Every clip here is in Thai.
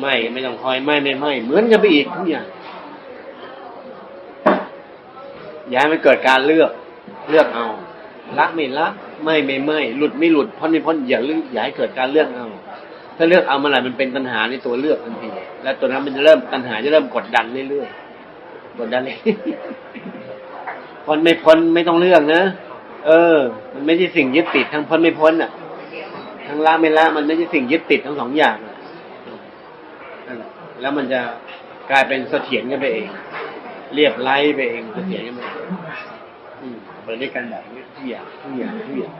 ไม่ไม่ต้องคอยไม่ไม่ไม่เหมือนกันไปอีกทุกอย่างอย่าให้มันเกิดการเลือก เลือกเอาละไม่ละไม่ไม่ไม่หลุดไม่หลุดพ้นไม่พ้นอย่าเลือกอย่าให้เกิดการเลือกเอา ถ้าเลือกเอาเมื่อไหร่มันเป็นตัณหาในตัวเลือกทันทีและตัวนั้นมันจะเริ่มตัณหาจะเริ่มกดดันเรื่อยๆกดดันเลยพ้นไม่พ้นไม่ต้องเลือกนะเออ มันไม่ใช่สิ่งยึดติดทั้งพ้นไม่พ้นอะทั้งละไม่ละมันไม่ใช่สิ่งยึดติดทั้งสองอย่างอะนั่น แล้วมันจะกลายเป็นเสถียรกันไปเอง เรียบไล่ไปเองเสถียรกันไปเองอืมไปด้วยกันแบบนี้ทุกอย่างทุกอย่างทุกอย่าง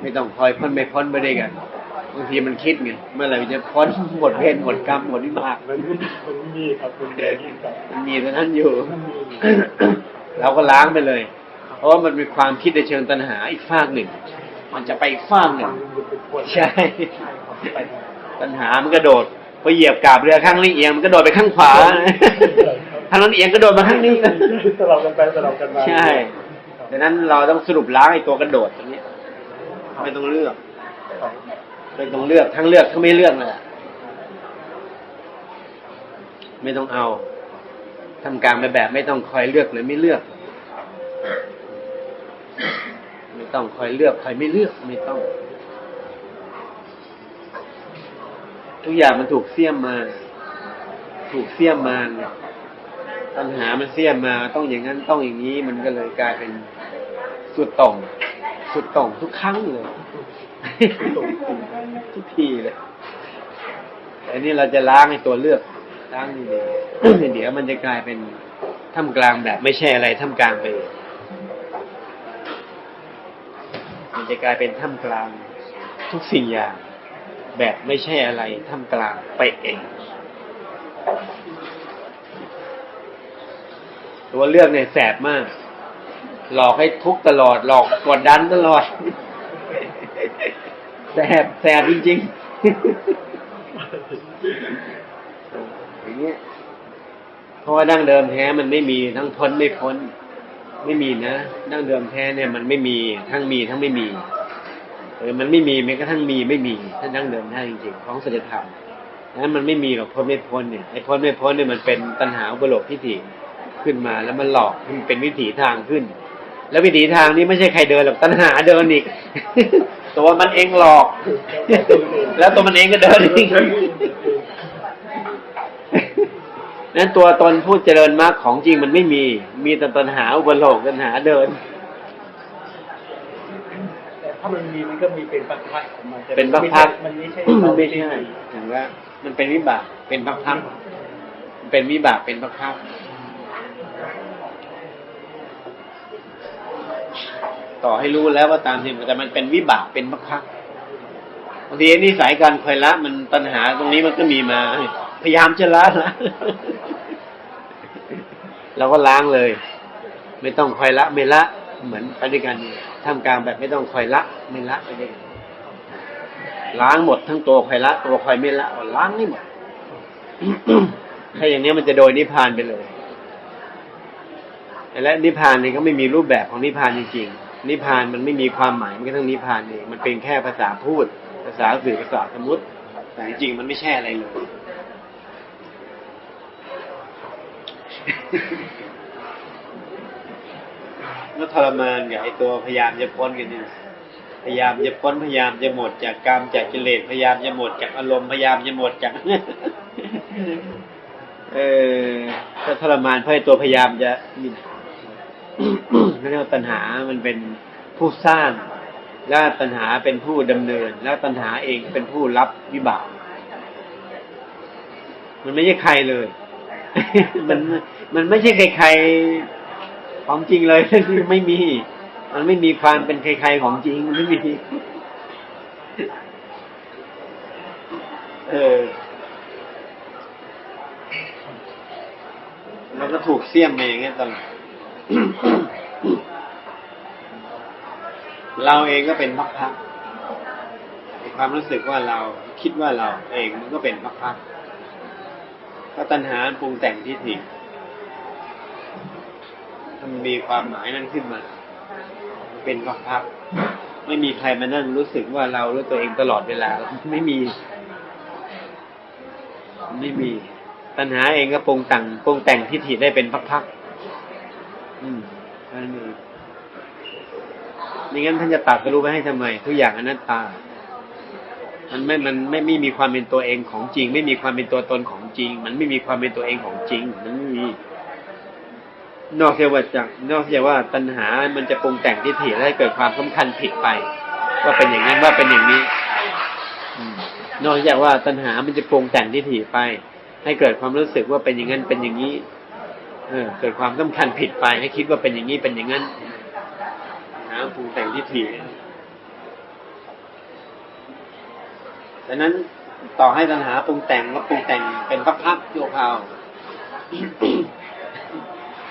ไม่ต้องคอยพ้นไม่พ้นไปด้วยกันบางทีมันคิดไงเมื่อไหร่มันจะพ้นหมดเวรหมดกรรมหมดวิบากมันมีครับมันเดินมันมีแต่ท่านอยู่ เราก็ล้างไปเลย เพราะว่ามันเป็นความคิดในเชิงตัณหาอีกฝากหนึ่ง มันจะไปอีกฝากหนึ่งใช่ ตัณหามันกระโดด พอเหยียบกาบเรือข้างนี้เอียงมันกระโดดไปข้างขวาทางนั้นเอียงกระโดดมาข้างนี้สลับกันไปสลับกันมาใช่ดังนั้นเราต้องสรุปล้างไอ้ตัวกระโดดตรงนี้ไม่ต้องเลือกครับไม่ต้องเลือกทั้งเลือกทั้งไม่เลือกเลยไม่ต้องเอาทำการไปแบบไม่ต้องคอยเลือกหรือไม่เลือก ไม่ต้องคอยเลือกคอยไม่เลือกไม่ต้อง ทุกอย่างมันถูกเสี้ยมมา ถูกเสี้ยมมาเนี่ยปัญหามันเสี้ยมมาต้องอย่างนั้นต้องอย่างนี้มันก็เลยกลายเป็นสุดต่อง สุดต่องทุกครั้งเลยทุกทีเลยแต่นี่เราจะล้างในตัวเลือกล้างดีเดี๋ยวมันจะกลายเป็นท่ามกลางแบบ ไม่ใช่อะไรท่ามกลางไป มันจะกลายเป็นท่ามกลางทุกสิ่งอย่าง แบบไม่ใช่อะไรท่ามกลางไปเองตัวเลือกเนี่ยแสบมาก หลอกให้ทุกตลอด หลอกกดดันตลอด แสบแสบจริงๆอย่างเงี้ยเพราะว่าดั้งเดิมแท้มันไม่มีทั้งพ้นไม่พ้น ไม่มีนะดั้งเดิมแท้เนี่ยมันไม่มีทั้งมีทั้งไม่มี เออมันไม่มีแม้กระทั่งมีไม่มีถ้านดั้งเดิมแท้จริงๆของสัจธรรมนั้นมันไม่มีหรอกพ้นไม่พ้นเนี่ยไอ้พ้นไม่พ้นเนี่ยมันเป็นตัณหาอุปโลกทิฏฐิขึ้นมาแล้วมันหลอกมันเป็นวิถีทางขึ้น แล้ววิถีทางนี้ไม่ใช่ใครเดินหรอกตัณหาเดินอีกตัวมันเองหลอก แล้วตัวมันเองก็เดินอีกนั้นตัวตนผู้เจริญมากของจริงมันไม่มี มีแต่ตัณหาอุปโลกตัณหาเดิน ถ้ามันมีมันก็มีเป็นพักๆของมันแต่เป็นพักๆ มันไม่ใช่มันไม่ใช่อย่างว่ามันเป็นวิบาก เป็นพักๆมันเป็นวิบาก เป็นพักๆต่อให้รู้แล้วว่าตามจริงแต่มันเป็นวิบาก เป็นพักๆบางทีนิสัยการคอยละ มันปัญหาตรงนี้มันก็มีมา พยายามจะละละเราก็ล้างเลย ไม่ต้องคอยละไม่ละ เหมือนไปด้วยกันท่ามกลางแบบไม่ต้องคอยละไม่ละไปด้วยกันล้างหมดทั้งตัวใครละตัวใครไม่ละล้างให้หมดถ้าอย่างนี้มันจะโดยนิพพานไปเลยและนิพพานนี่ก็ไม่มีรูปแบบของนิพพานจริงๆนิพพานมันไม่มีความหมายมันก็ทั้งนิพพานเองมันเป็นแค่ภาษาพูด ภาษาสื่อภาษาสมมติแต่จริงมันไม่ใช่อะไรเลย แล้วทรมานกับไอตัวพยายามจะพ้นกันนี่พยายามจะพ้นพยายามจะหมดจากกรรมจากกิเลสพยายามจะหมดจากอารมณ์พยายามจะหมดจาก เออถ้าทรมานเพราะไอ้ตัวพยายามจะนี่นั่นเรียกว่าตัณหามันเป็นผู้สร้างและตัณหาเป็นผู้ดำเนิน แล้วตัณหาเองเป็นผู้รับวิบาก มันไม่ใช่ใครเลย มันมันไม่ใช่ใครๆ ของจริงเลยไม่มี มันไม่มีความเป็นใครๆของจริงมันไม่มีเออเราก็ถูกเสี่ยมมาองเงี้ยตลอดเราเองก็เป็นพักๆความรู้สึกว่าเราคิดว่าเราเองมันก็เป็นพักๆก็ตัณหาปรุงแต่งทิฏฐิถ้า มันมีความหมายนั้นขึ้นมามันเป็นพักๆไม่มีใครมานั่งรู้สึกว่าเราหรือตัวเองตลอดเวลา ไม่มี ไม่มี ตัณหาเองก็ปรุงแต่งปรุงแต่งทิฏฐิได้เป็นพักๆอืมนั่นเองไม่งั้นท่านจะตัดกรู้ไปให้ทำไม ทุกอย่างอนัตตา มันไม่ มันไม่ไม่มีความเป็นตัวเองของจริง ไม่มีความเป็นตัวตนของจริง มันไม่มีความเป็นตัวเองของจริง มันไม่มี นอกจากว่าจากนอกจากว่าตัณหา มันจะปรุงแต่งทิฏฐิและให้เกิดความสำคัญผิดไป ว่าเป็นอย่างนั้นว่าเป็นอย่างนี้อืมนอกจากว่าตัณหา มันจะปรุงแต่งทิฏฐิไป ให้เกิดความรู้สึกว่าเป็นอย่างนั้นเป็นอย่างนี้ เออ เกิดความสำคัญผิดไป ให้คิดว่าเป็นอย่างนี้เป็นอย่างนั้นหาปรุงแต่งทิฏฐิดังนั้นต่อให้ตัณหาปรุงแต่งก็ปรุงแต่งเป็นพักๆโยคราว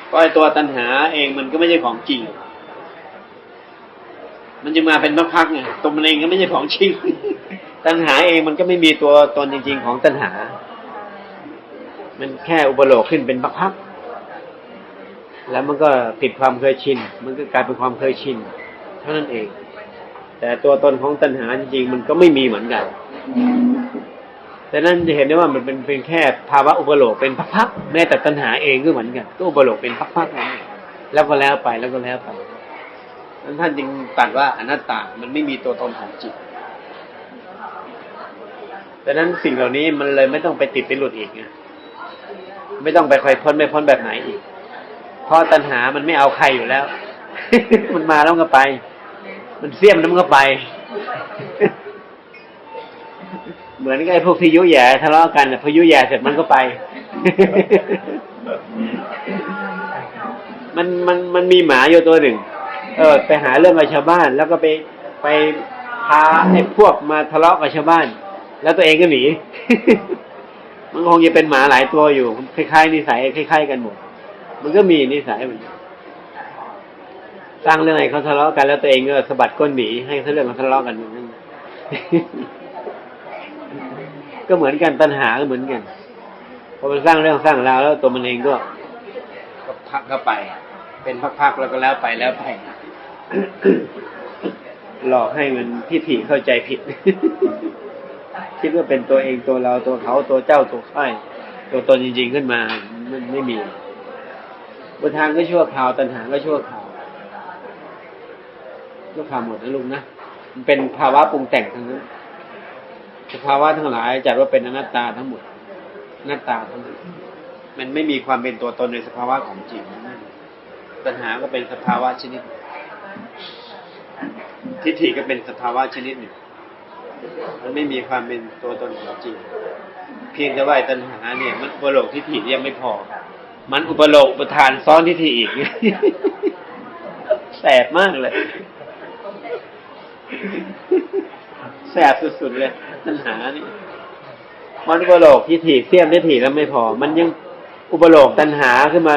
เพราะไอ้ตัวตัณหาเองมันก็ไม่ใช่ของจริง มันจะมาเป็นพักๆไงตัวมันเองก็ไม่ใช่ของจริง ตัณหาเองมันก็ไม่มีตัวตนจริง ๆ ของตัณหา มันแค่อุปโลกขึ้นเป็นพักๆแล้วมันก็ติดความเคยชิน มันก็กลายเป็นความเคยชินเท่านั้นเอง แต่ตัวตนของตัณหาจริงๆมันก็ไม่มีเหมือนกัน แต่นั้นจะเห็นได้ว่ามันเป็นเป็นแค่ภาวะอุปโลกเป็นพักๆแม้แต่ตัณหาเองก็เหมือนกันก็อุปโลกเป็นพักๆนั่นเองแล้วก็แล้วไปแล้วก็แล้วไปนั้นท่านจึงตรัสว่าอนัตตา มันไม่มีตัวตนของจิตดังนั้นสิ่งเหล่านี้มันเลยไม่ต้องไปติดไปหลุดอีกไงไม่ต้องไปคอยพ้นไม่พ้นแบบไหนอีก เพราะตัณหามันไม่เอาใครอยู่แล้ว มันมาแล้วมันก็ไป มันเสี้ยมแล้วมันก็ไป เหมือนกับไอ้พวกพิยุแย่ทะเลาะกันน่ะพยุแย่เสร็จมันก็ไป มันมันมันมีหมาอยู่ตัวหนึ่ง เออ ไปหาเรื่องกับชาวบ้าน แล้วก็ไปไปพาไอ้พวกมาทะเลาะกับชาวบ้าน แล้วตัวเองก็หนี มันคงจะเป็นหมาหลายตัวอยู่คล้ายๆนิสัยคล้ายๆกันหมด มันก็มีนิสัยมันสร้างเรื่องให้เขาทะเลาะกันแล้วตัวเองก็สะบัดก้นหนีให้เขาเรื่องเขาทะเลาะกันอย่างนั้น ก็เหมือนกันตัณหาก็เหมือนกันพอมันสร้างเรื่องสร้างราวแล้วตัวมันเองก็ก็พักเข้าไป เป็นพักๆแล้วก็แล้วไปแล้วไปหลอกให้มันพิถีเข้าใจผิด คิดว่าเป็นตัวเองตัวเราตัวเขาตัวเจ้าตัวค่ายตัวตนจริง ๆขึ้นมามันไม่มีบนทางก็ชั่วคราวตัณหาก็ชั่วคราวชั่วคราวหมดนะลุงนะมันเป็นภาวะปรุงแต่งทั้งนั้น สภาวะทั้งหลายจัดว่าเป็นอนัตตาทั้งหมดอนัตตาทั้งนั้นมันไม่มีความเป็นตัวตนในสภาวะของจริงตัณหาก็เป็นสภาวะชนิด ทิฏฐิก็เป็นสภาวะชนิดหนึ่งมันไม่มีความเป็นตัวตนของจริง เพียงแต่ว่าไอ้ตัณหาเนี่ย มันอุปโลกทิฏฐิยังไม่พอ มันอุปโลกอุปทานซ้อนทิฏฐิอีกแสบมากเลย แสบสุดๆเลยตัณหานี่มันอุปโลกทิฏฐิเสี้ยมทิฏฐิแล้วไม่พอ มันยังอุปโลกตัณหาขึ้นมา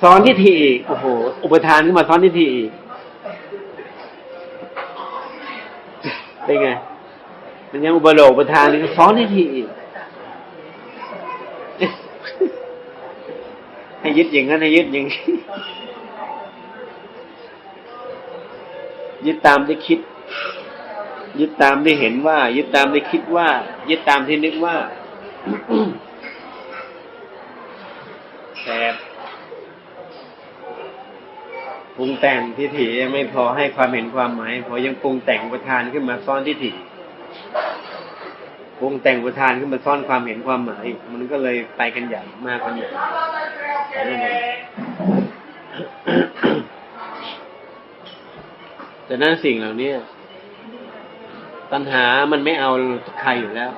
ซ้อนทิฏฐิอีกโอ้โห อุปทานขึ้นมาซ้อนทิฏฐิอีกเป็นไง มันยังอุปโลกอุปทานนี่ซ้อนทิฏฐิอีกให้ยึดอย่างนั้นให้ยึดอย่างนี้ยึดตามที่คิด ยึดตามที่เห็นว่า ยึดตามที่คิดว่า ยึดตามที่นึกว่า แต่ปรุงแต่งทิฏฐิยังไม่พอให้ความเห็นความหมายพอยังปรุงแต่งประธานขึ้นมาซ่อนทิฏฐิปรุงแต่งประธานขึ้นมาซ่อนความเห็นความหมาย มันก็เลยไปกันใหญ่มากกันใหญ่แต่นั้นสิ่งเหล่านี้ ตัณหามันไม่เอาใครอยู่แล้ว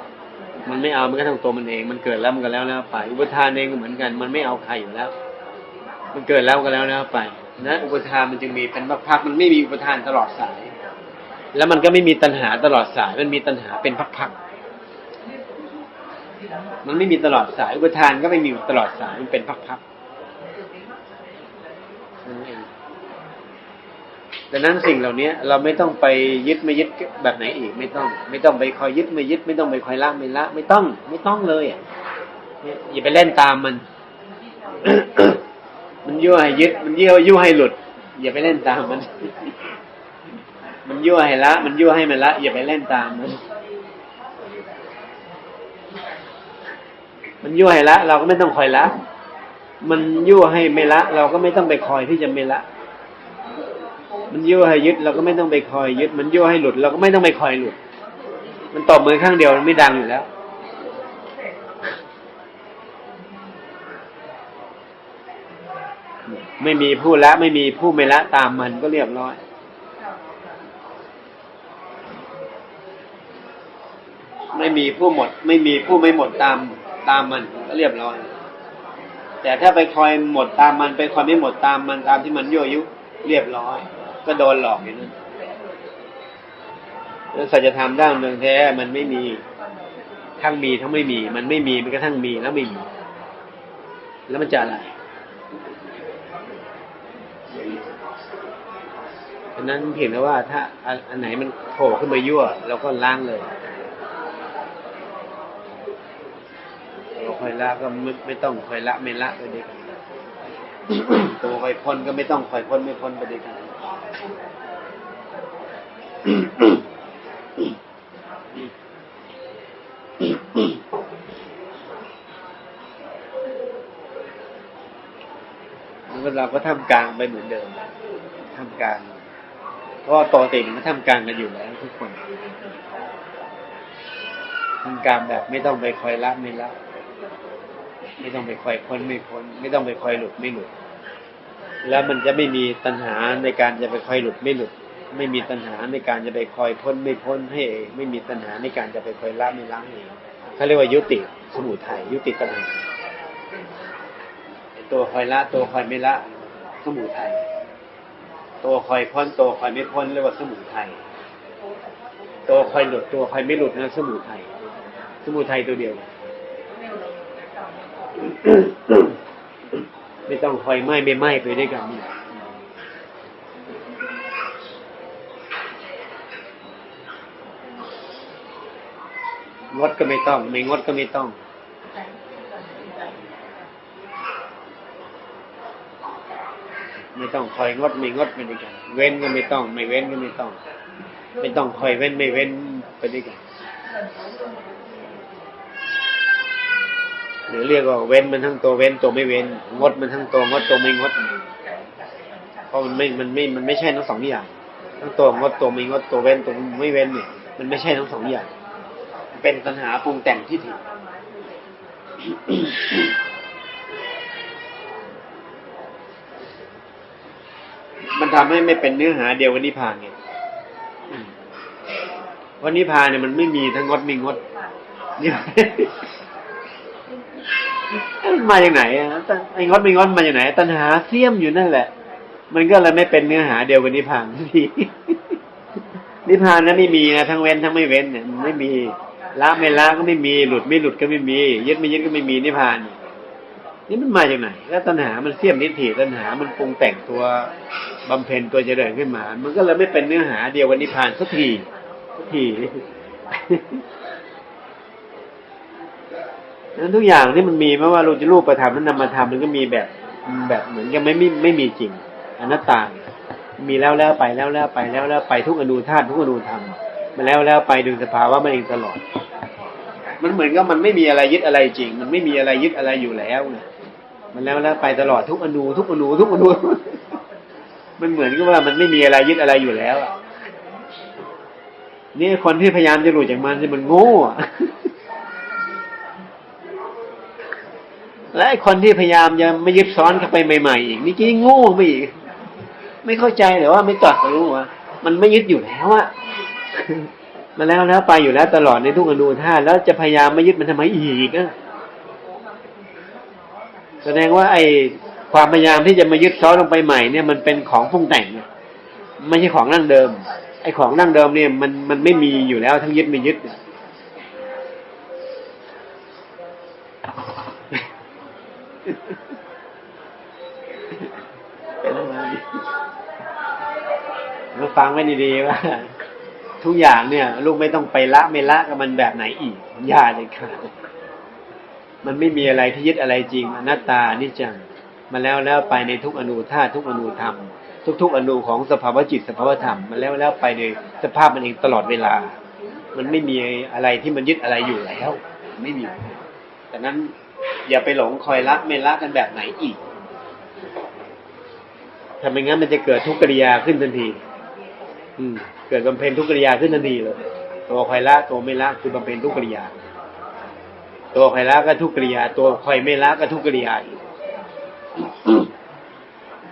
มันไม่เอามันก็ทั้งตัวมันเอง มันเกิดแล้วมันก็แล้วแล้วไป อุปทานเองก็เหมือนกัน มันไม่เอาใครอยู่แล้ว มันเกิดแล้วก็แล้วแล้วไปนะอุปทานมันจึงมีเป็นพักๆมันไม่มีอุปทานตลอดสาย แล้วมันก็ไม่มีตัณหาตลอดสาย มันมีตัณหาเป็นพักๆมันไม่มีตลอดสาย อุปทานก็ไม่มีตลอดสาย มันเป็นพักๆนั่นเอง ดังนั้นสิ่งเหล่านี้เราไม่ต้องไปยึดไม่ยึดแบบไหนอีกไม่ต้อง ไม่ต้องไปคอยยึดไม่ยึด ไม่ต้องไปคอยละไม่ละ ไม่ต้อง ไม่ต้องเลยอะอย่าไปเล่นตามมัน มันยั่วให้ยึด มันยั่วยั่วให้หลุด อย่าไปเล่นตามมัน มันยั่วให้ละ มันยั่วให้มันละ อย่าไปเล่นตามมัน มันยั่วให้ละ เราก็ไม่ต้องคอยละ มันยั่วให้ไม่ละ เราก็ไม่ต้องไปคอยที่จะไม่ละ มันยั่วให้ยึดเราก็ไม่ต้องไปคอยยึด มันยั่วให้หลุดเราก็ไม่ต้องไปคอยหลุด มันตบมือข้างเดียวมันไม่ดังอยู่แล้ว ไม่มีผู้ละไม่มีผู้ไม่ละตามมันก็เรียบร้อยไม่มีผู้หมด ไม่มีผู้ไม่หมดตามตามมันก็เรียบร้อย แต่ถ้าไปคอยหมดตามมัน ไปคอยไม่หมดตามมันตามที่มันยั่วยุเรียบร้อย ก็โดนหลอกอย่างนั้นแล้วสัจธรรมด้านเมืองแท้ มันไม่มีทั้งมีทั้งไม่มี มันไม่มีมันก็ทั้งมีแล้วไม่มี แล้วมันจะอะไรฉะนั้นเพียงแต่ว่าถ้าอันไหนมันโผล่ขึ้นมายั่วเราก็ล้างเลยเราคอยละก็ไม่ไม่ต้องคอยละไม่ละไปดีกันตัวคอยพ้นก็ไม่ต้องคอยพ้นไม่พ้นไปดีกันแล้วก็ เราก็ทำกลางไปเหมือนเดิมทำกลางเพราะว่าปกติมันก็ทำกลางกันอยู่แล้วทุกคนทำกลางแบบไม่ต้องไปคอยละไม่ละไม่ต้องไปคอยพ้นไม่พ้น ไม่ต้องไปคอยหลุดไม่หลุด แล้วมันจะไม่มีตัณหาในการจะไปคอยหลุดไม่หลุด ไม่มีตัณหาในการจะไปคอยพ้นไม่พ้นให้เองไม่มีตัณหาในการจะไปคอยละไม่ละเองเขาเรียกว่ายุติสมุทัยยุติตัณหาตัวคอยละ ตัวคอยไม่ละ สมุทัยตัวคอยพ้นตัวคอยไม่พ้นเรียกว่าสมุทัยตัวคอยหลุดตัวคอยไม่หลุดนะสมุทัยสมุทัยตัวเดียว ไม่ต้องคอยไหม้ไม่ไหม้ไปด้วยกันนี่งดก็ไม่ต้อง ไม่งดก็ไม่ต้อง ไม่ต้องคอยงดไม่งดไปด้วยกัน เว้นก็ไม่ต้อง ไม่เว้นก็ไม่ต้อง ไม่ต้องคอยเว้นไม่เว้นไปด้วยกัน หรือเรียกว่าเว้นมันทั้งตัวเว้นตัวไม่เว้น งดมันทั้งตัวงดตัวไม่งดเพราะมันไม่มันไม่มันไม่ใช่ทั้งสองอย่างทั้งตัวงดตัวไม่งดตัวเว้นตัวไม่เว้นเนี่ยมันไม่ใช่ทั้งสองอย่าง เป็นปัญหาปรุงแต่งที่ผิดมันทำให้ไม่เป็นเนื้อหาเดียวกับนิพานไงวันนิพานเนี่ยมันไม่มีทั้งงดไมีงดนี่ มันมาจากไหนอะไอ้งดมีงดมาจากไหน ตัณหาเสี้ยมอยู่นั่นแหละ มันก็เลยไม่เป็นเนื้อหาเดียวกับนิพพานทันทีนิพพานนั้นไม่มีนะทั้งเว้นทั้งไม่เว้นเนี่ยไม่มีละไม่ละก็ไม่มีหลุดไม่หลุดก็ไม่มียึดไม่ยึดก็ไม่มีนิพพานนี่มันมาจากไหน แล้วตัณหามันเสี้ยมนิฏฐิตัณหามันปรุงแต่งตัวบำเพ็ญตัวเจริญขึ้นมา มันก็เลยไม่เป็นเนื้อหาเดียวกับนิพพานสักทีสักที นั้นทุกอย่างที่มันมีไม่ว่าเราจะรูปประธรรมนั้นนามธรรมมันก็มีแบบแบบเหมือนกันไม่ไม่ไม่มีจริงอนัตตา มีแล้วแล้วไปแล้วแล้วไปแล้วแล้วไปทุกอนูธาตุทุกอนูธรรมมาแล้วแล้วไปดูสภาวะมันเองตลอด มันเหมือนกับมันไม่มีอะไรยึดอะไรจริง มันไม่มีอะไรยึดอะไรอยู่แล้วไงมันแล้วแล้วไปตลอดทุกอนูทุกอนูทุกอนูมันเหมือนกับว่ามันไม่มีอะไรยึดอะไรอยู่แล้วอะนี่คนที่พยายามจะหลุดจากมันจะมันโง่อะ และไอคนที่พยายามจะไม่ยึดซ้อนเข้าไปใหม่ ๆ อีกนี่ยิ่งโง่ไปอีก ไม่เข้าใจหรือว่าไม่ตรัดรู้ว่ามันไม่ยึดอยู่แล้วอะมันแล้วแล้วไปอยู่แล้วตลอดในทุกอนูธาแล้วจะพยายามไม่ยึดมันทำไมอีกอะแสดงว่า ไอความพยายามที่จะมายึดซ้อนลงไปใหม่เนี่ยมันเป็นของปรุงแต่งไม่ใช่ของนั่งเดิม ไอของนั่งเดิมเนี่ยมันมันไม่มีอยู่แล้วทั้งยึดไม่ยึดเนี่ย เป็นอะไรมาฟังไว้ดีๆว่า ทุกอย่างเนี่ย ลูกไม่ต้องไปละไม่ละกับมันแบบไหนอีกอย่าเลยค่ะ มันไม่มีอะไรที่ยึดอะไรจริงอนัตตานิจจังมาแล้วแล้วไปในทุกอนูธาตุทุกอนูธรรม ทุก ๆอนูของสภาวะจิตสภาวะธรรมมาแล้วแล้วไปในสภาพมันเองตลอดเวลา มันไม่มีอะไรที่มันยึดอะไรอยู่แล้ว ไม่มีแต่นั้น อย่าไปหลงคอยรักไม่รักกันแบบไหนอีกถ้าไมงั้นมันจะเกิดทุกขกิริยาขึ้นทันที อืม เกิดบำเพ็ญทุกขกิริยาขึ้นทันทีเลย ตัวคอยละตัวไม่ละคือบำเพ็ญทุกขกิริยา ตัวคอยละก็ทุกขกิริยา ตัวคอยไม่ละก็ทุกขกิริยาอีก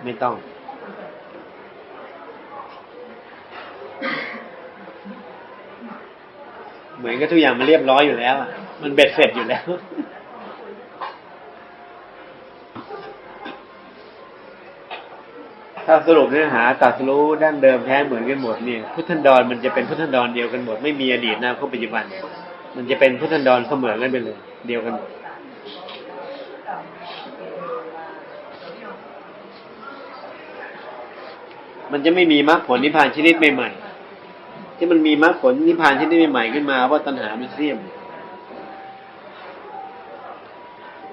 ไม่ต้อง เหมือนกับทุกอย่างมันเรียบร้อยอยู่แล้ว มันเบ็ดเสร็จอยู่แล้ว ถ้าสรุปเนื้อหาตัดสรู้ดั้งเดิมแท้เหมือนกันหมดเนี่ยพุทธันดรมันจะเป็นพุทธันดรเดียวกันหมดไม่มีอดีตนะปัจจุบัน มันจะเป็นพุทธันดรเสมอกันไปเลย เดียวกันหมดมันจะไม่มีมรรคผลนิพพานชนิดใหม่ๆที่มันมีมรรคผลนิพพานชนิดใหม่ๆขึ้นมาว่าตัณหามันเสี่ยม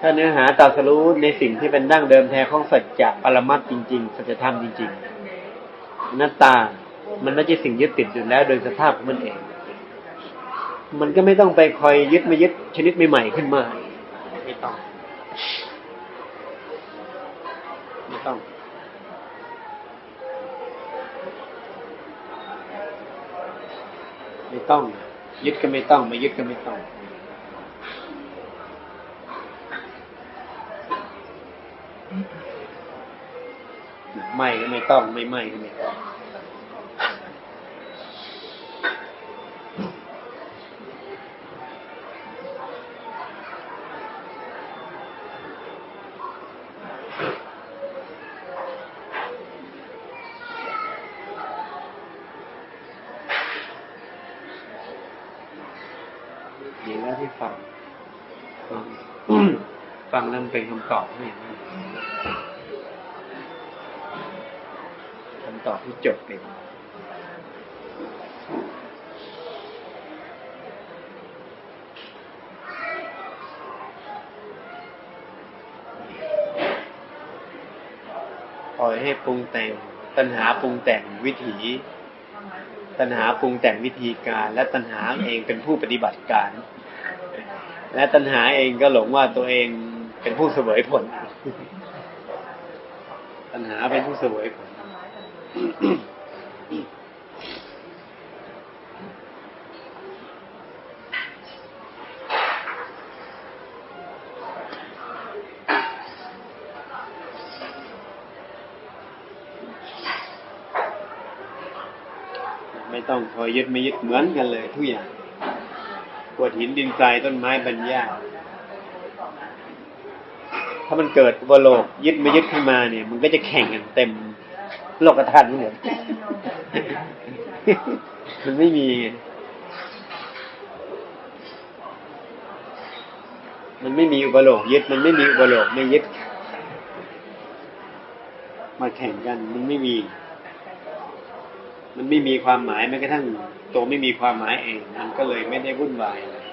ถ้าเนื้อหาตรัสรู้ในสิ่งที่เป็นดั้งเดิมแท้ของสัจจะปรมัตจริง ๆ สัจธรรมจริงๆอนัตตา มันไม่ใช่สิ่งยึดติดอยู่แล้ว โดยสภาพของมันเอง มันก็ไม่ต้องไปคอยยึดมายึดชนิดใหม่ๆขึ้นมา ไม่ต้อง ไม่ต้องไม่ต้อง ยึดก็ไม่ต้อง ไม่ยึดก็ไม่ต้อง ไม่ก็ไม่ต้องไม่ไม่ก็ไม่ต้องดีแล้วที่ฟังฟัง ฟังแล้วมันเป็นคำตอบให้น คำตอบที่จบเป็นปล่อยให้ปรุงแต่ง ตัณหาปรุงแต่งวิถี ตัณหาปรุงแต่งวิธีการ และตัณหาเองเป็นผู้ปฏิบัติการ และตัณหาเองก็หลงว่าตัวเองเป็นผู้เสวยผล ตัณหาเป็นผู้เสวยผล ไม่ต้องคอยยึดไม่ยึดเหมือนกันเลยทุกอย่างกวดหินดินทรายต้นไม้บรรยาถ้ามันเกิดอุปโลกยึดไม่ยึดขึ้นมาเนี่ย มันก็จะแข่งกันเต็ม โลกธาตุทั้งหมดมันไม่มีไงมันไม่มีอุปโลกยึด มันไม่มีอุปโลกไม่ยึด มาแข่งกันมันไม่มี มันไม่มีความหมายแม้กระทั่งตัวไม่มีความหมายเอง มันก็เลยไม่ได้วุ่นวายเลย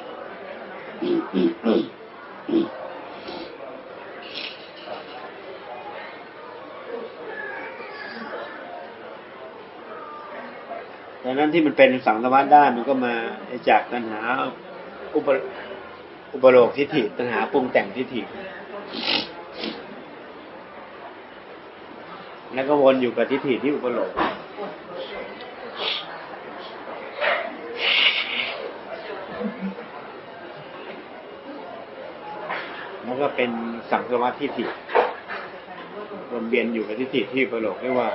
ดังนั้นที่มันเป็นสังสารวัฏได้มันก็มาจากตัณหาอุปอุปโลกทิฏฐิตัณหาปรุงแต่งทิฏฐิแล้วก็วนอยู่กับทิฏฐิที่อุปโลกแล้วก็เป็นสังสารวัฏทิฏฐิวนเวียนอยู่กับทิฏฐิที่ประโลกเรียกว่า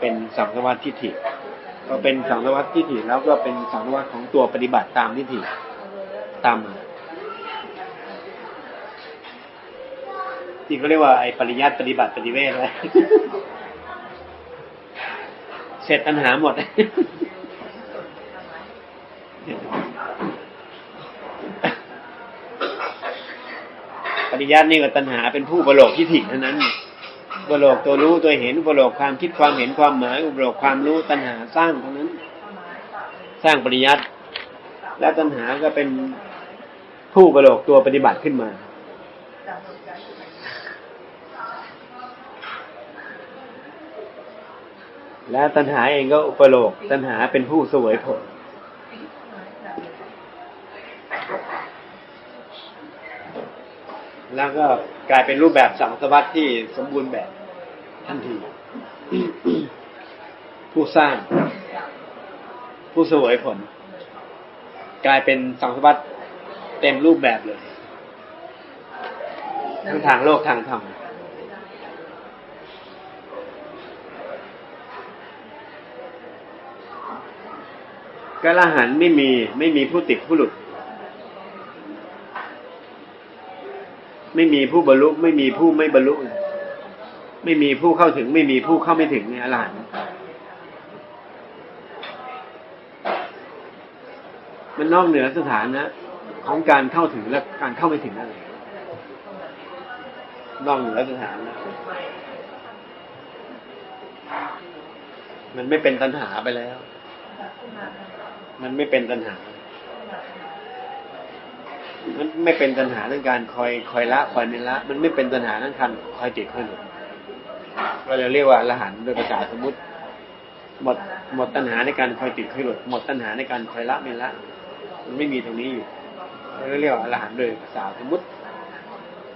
เป็นสังสารวัฏทิฏฐิ ก็เป็นสังสารวัฏทิฏฐิแล้วก็เป็นสังสารวัฏของตัวปฏิบัติตามทิฏฐิตามมาที่เขาเรียกว่าไอ้ปริยัติปฏิบัติปฏิเวทเลยเสร็จปัญหาหมด ปริยัตินี่ก็ตัณหาเป็นผู้อุปโลกที่ถิเท่านั้น อุปโลกตัวรู้ตัวเห็นอุปโลกความคิดความเห็นความหมายอุปโลกความรู้ตัณหาสร้างเท่านั้น สร้างปริยัติและตัณหาก็เป็นผู้อุปโลกตัวปฏิบัติขึ้นมาและตัณหาเองก็อุปโลกตัณหาเป็นผู้เสวยผล แล้วก็กลายเป็นรูปแบบสังสวัสดิ์ที่สมบูรณ์แบบ ทันที ผู้สร้าง ผู้เสวยผล กลายเป็นสังสวัสเต็มรูปแบบเลย ทั้งทางโลกทางธรรมกระหันไม่มีไม่มีผู้ติดผู้หลุด ไม่มีผู้บรรลุไม่มีผู้ไม่บรรลุ ไม่มีผู้เข้าถึง ไม่มีผู้เข้าไม่ถึงในอรหันต์มันนอกเหนือสถานะ ของการเข้าถึงและการเข้าไม่ถึงนั่นเองนอกเหนือสถานะ มันไม่เป็นตัณหาไปแล้ว มันไม่เป็นตัณหา มันไม่เป็นตัณหาเรื่องการคอยคอยละคอยไม่ละ มันไม่เป็นตัณหาเรื่องการคอยติดคอยหลุ ดก็เลยเรียกว่าละหันโดยภาษาสมมติ หมดหมดตัณหาในการคอยติดคอยหลุดหมดตัณหาในการคอยละไม่ละ มันไม่มีตรงนี้อยู่เราเรียกว่าละหันโดยภาษาสมมติ